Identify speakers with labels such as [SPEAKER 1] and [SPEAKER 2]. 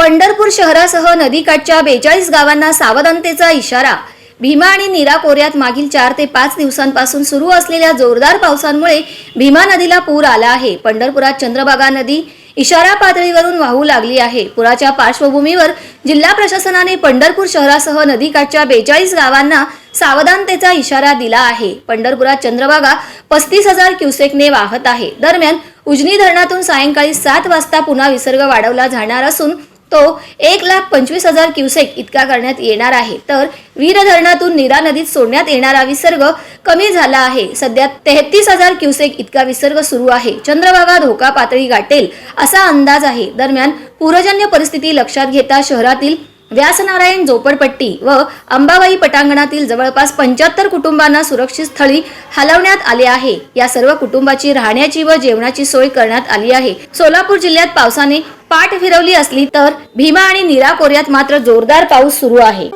[SPEAKER 1] पंढरपूर शहरासह नदीकाठच्या बेचाळीस गावांना सावधानतेचा इशारा. भीमा आणि नीरा कोऱ्यात मागील चार ते पाच दिवसांपासून सुरू असलेल्या जोरदार पावसांमुळे भीमा नदीला पूर आला आहे. पंढरपुरात चंद्रभागा नदी इशारा पातळीवरून वाहू लागली आहे. पुराच्या पार्श्वभूमीवर जिल्हा प्रशासनाने पंढरपूर शहरासह नदीकाठच्या बेचाळीस गावांना सावधानतेचा इशारा दिला आहे. पंढरपुरात चंद्रभागा पस्तीस हजार क्युसेकने वाहत आहे. दरम्यान उजनी धरणातून सायंकाळी सात वाजता पुन्हा विसर्ग वाढवला जाणार असून तो एक लाख पंचवीस हजार क्युसेक इतका करण्यात येणार आहे. तर वीर धरणातून नीरा नदीत सोडण्यात येणारा विसर्ग कमी झाला आहे. सध्या तेहतीस हजार क्युसेक इतका विसर्ग सुरू आहे. चंद्रभागा धोका पातळी गाठेल असा अंदाज आहे. दरम्यान पूरजन्य परिस्थिती लक्षात घेता शहरातील व्यासनारायण झोपडपट्टी व अंबाबाई पटांगणातील जवळपास पंच्याहत्तर कुटुंबांना सुरक्षित स्थळी हलवण्यात आले आहे. या सर्व कुटुंबाची राहण्याची व जेवणाची सोय करण्यात आली आहे. सोलापूर जिल्ह्यात पावसाने पाठ फिरवली असली तर भीमा आणि नीरा कोऱ्यात मात्र जोरदार पाऊस सुरू आहे.